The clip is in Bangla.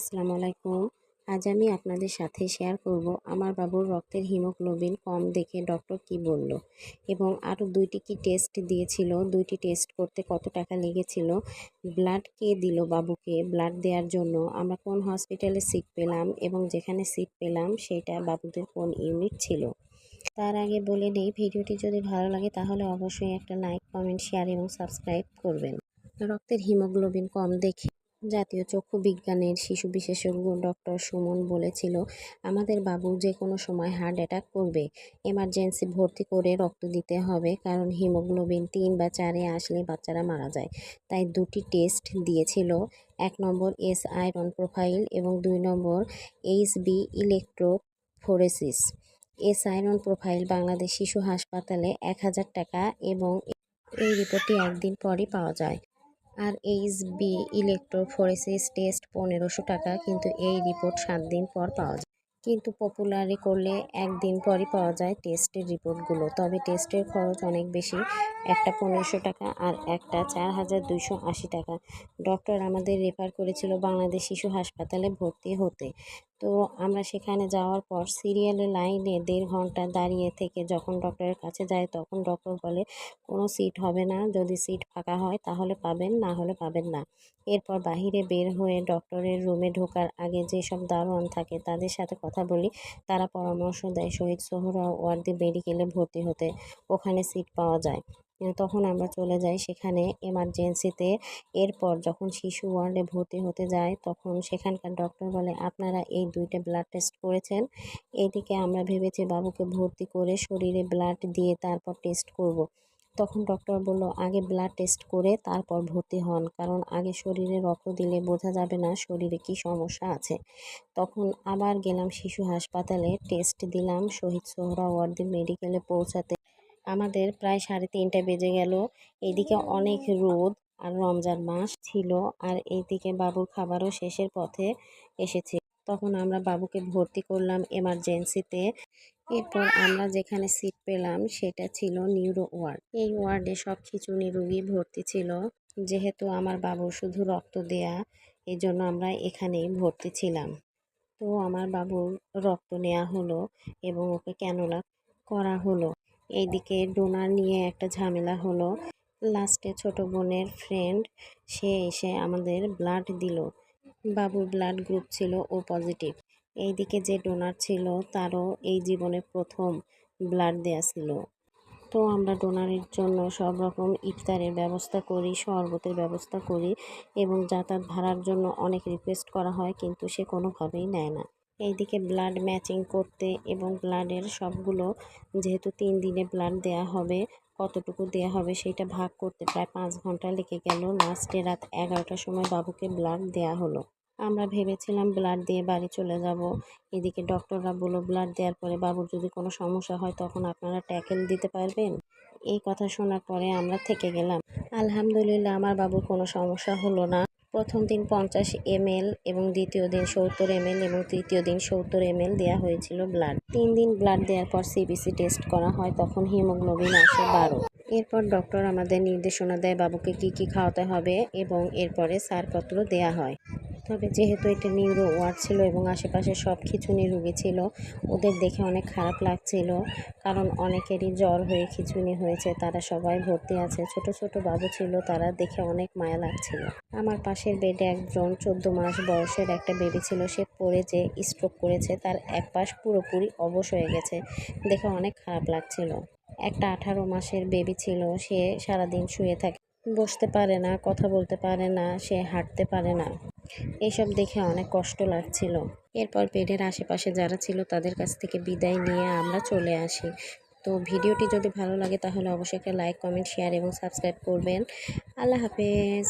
আসসালামু আলাইকুম আজ আমি আপনাদের সাথে শেয়ার করব আমার বাবুর রক্তের হিমোগ্লোবিন কম দেখে ডক্টর কি বলল এবং আরও দুইটি কি টেস্ট দিয়েছিল, দুইটি টেস্ট করতে কত টাকা লেগেছিল ব্লাড কে দিল বাবুকে ব্লাড দেওয়ার জন্য, আমরা কোন হসপিটালে সিট পেলাম এবং যেখানে সিট পেলাম সেটা বাবুদের কোন ইউনিট ছিল? তার আগে বলে নেই, ভিডিওটি যদি ভালো লাগে তাহলে অবশ্যই একটা লাইক কমেন্ট শেয়ার এবং সাবস্ক্রাইব করবেন। রক্তের হিমোগ্লোবিন কম দেখে জাতীয় চক্ষু বিজ্ঞানের শিশু বিশেষজ্ঞ ডক্টর সুমন বলেছিল, আমাদের বাবু যে কোনো সময় হার্ট অ্যাটাক করবে। এমার্জেন্সি ভর্তি করে রক্ত দিতে হবে, কারণ হিমোগ্লোবিন তিন বা চারে আসলে বাচ্চারা মারা যায়। তাই দুটি টেস্ট দিয়েছিল, এক নম্বর এস আয়রন প্রোফাইল এবং দুই নম্বর H B electrophoresis. S iron profile Bangladesh শিশু হাসপাতালে এক হাজার টাকা এবং এই রিপোর্টটি একদিন পরই পাওয়া যায়। আর এইচ বি ইলেকট্রোফোরেসিস টেস্ট পনেরোশো টাকা, কিন্তু এই রিপোর্ট সাত দিন পর পাওয়া যায়। কিন্তু পপুলারি করলে একদিন পরই পাওয়া যায় টেস্টের রিপোর্টগুলো। তবে টেস্টের খরচ অনেক বেশি। একটা পনেরোশো টাকা আর একটা চার হাজার দুইশো আশি টাকা। ডক্টর আমাদের রেফার করেছিল বাংলাদেশ শিশু হাসপাতালে ভর্তি হতে। তো আমরা সেখানে যাওয়ার পর সিরিয়ালে লাইনে দেড় ঘণ্টা দাঁড়িয়ে থেকে যখন ডক্টরের কাছে যায় তখন ডক্টর বলে, কোনো সিট হবে না, যদি সিট ফাঁকা হয় তাহলে পাবেন, না হলে পাবেন না। এরপর বাহিরে বের হয়ে ডক্টরের রুমে ঢোকার আগে যেসব দারোয়ান থাকে তাদের সাথে কথা বলি। তারা পরামর্শ দেয় শহীদ সোহরা ওয়ার্দি মেডিকেলে ভর্তি হতে, ওখানে সিট পাওয়া যায়। তখন আমরা চলে যাই সেখানে এমার্জেন্সিতে এরপর যখন শিশু ওয়ার্ডে ভর্তি হতে যায়, তখন সেখানকার ডক্টর বলে, আপনারা এই দুইটা ব্লাড টেস্ট করেছেন। এদিকে আমরা ভেবেছি বাবুকে ভর্তি করে শরীরে ব্লাড দিয়ে তারপর টেস্ট করব। তখন ডক্টর বলল, আগে ব্লাড টেস্ট করে তারপর ভর্তি হন, কারণ আগে শরীরে রক্ত দিলে বোঝা যাবে না শরীরে কি সমস্যা আছে। তখন আবার গেলাম শিশু হাসপাতালে টেস্ট দিলাম শহীদ সোহরা ওয়ার্দি মেডিকেলে পৌঁছাতে। আমাদের প্রায় সাড়ে তিনটা বেজে গেল। এদিকে অনেক রোদ আর রমজান মাস ছিল আর এইদিকে বাবুর খাবারও শেষের পথে এসেছে। তখন আমরা বাবুকে ভর্তি করলাম এমার্জেন্সিতে এরপর আমরা যেখানে সিট পেলাম সেটা ছিল নিউরো ওয়ার্ড। এই ওয়ার্ডে সব খিচুনি রুগী ভর্তি ছিল। যেহেতু আমার বাবুর শুধু রক্ত দেয়া এই জন্য আমরা এখানেই ভর্তি ছিলাম। তো আমার বাবুর রক্ত নেওয়া হলো এবং ওকে ক্যানোলা করা হলো। এইদিকে ডোনার নিয়ে একটা ঝামেলা হলো। লাস্টে ছোট বোনের ফ্রেন্ড সে এসে আমাদের ব্লাড দিল। বাবুর ব্লাড গ্রুপ ছিল ও পজিটিভ এইদিকে যে ডোনার ছিল, তারও এই জীবনে প্রথম ব্লাড দেয়া ছিল। তো আমরা ডোনারের জন্য সব রকম ইফতারের ব্যবস্থা করি, শরবতের ব্যবস্থা করি এবং যাতায়াত ভাড়ার জন্য অনেক রিকোয়েস্ট করা হয়, কিন্তু সে কোনোভাবেই নেয় না। এইদিকে ব্লাড ম্যাচিং করতে এবং ব্লাডের সবগুলো যেহেতু তিন দিনে ব্লাড দেয়া হবে, কতটুকু দেয়া হবে সেটা ভাগ করতে প্রায় পাঁচ ঘণ্টা লেগে গেল। লাস্টে রাত এগারোটার সময় বাবুকে ব্লাড দেয়া হলো। আমরা ভেবেছিলাম ব্লাড দিয়ে বাড়ি চলে যাব। এদিকে ডক্টররা বলল ব্লাড দেওয়ার পরে বাবুর যদি কোনো সমস্যা হয় তখন আপনারা ট্যাকেল দিতে পারবেন? এই কথা শোনার পরে আমরা থেকে গেলাম। আলহামদুলিল্লাহ, আমার বাবুর কোনো সমস্যা হলো না। প্রথম দিন পঞ্চাশ এমএল এবং দ্বিতীয় দিন সত্তর এমএল এবং তৃতীয় দিন সত্তর এমএল দেওয়া হয়েছিল ব্লাড। তিন দিন ব্লাড দেওয়ার পর সিবিসি টেস্ট করা হয়, তখন হিমোগ্লোবিন আসে বারো। এরপর ডক্টর আমাদের নির্দেশনা দেয়, বাবুকে কি কি খাওয়াতে হবে? এবং এরপরে সারপত্র দেয়া হয়। তবে যেহেতু এটা নিউরো ওয়ার্ড ছিল এবং আশেপাশে সব খিচুনি রুগী ছিল, ওদের দেখে অনেক খারাপ লাগছিল। কারণ অনেকেরই জ্বর হয়ে খিচুনি হয়েছে, তারা সবাই ভর্তি আছে। ছোট ছোট বাবু ছিল, তারা দেখে অনেক মায়া লাগছিল। আমার পাশের বেডে একজন চোদ্দ মাস বয়সের একটা বেবি ছিল, সে পড়ে যে স্ট্রোক করেছে, তার এক পাশ পুরোপুরি অবশ হয়ে গেছে। দেখে অনেক খারাপ লাগছিল। একটা আঠারো মাসের বেবি ছিল, সে সারাদিন শুয়ে থাকে, বসতে পারে না, কথা বলতে পারে না, সে হাঁটতে পারে না। এইসব দেখে অনেক কষ্ট লাগছিল। এরপর বেডের আশেপাশে যারা ছিল তাদের কাছ থেকে বিদায় নিয়ে আমরা চলে আসি। তো ভিডিওটি যদি ভালো লাগে তাহলে অবশ্যই একটা লাইক, কমেন্ট শেয়ার এবং সাবস্ক্রাইব করবেন। আল্লাহ হাফেজ।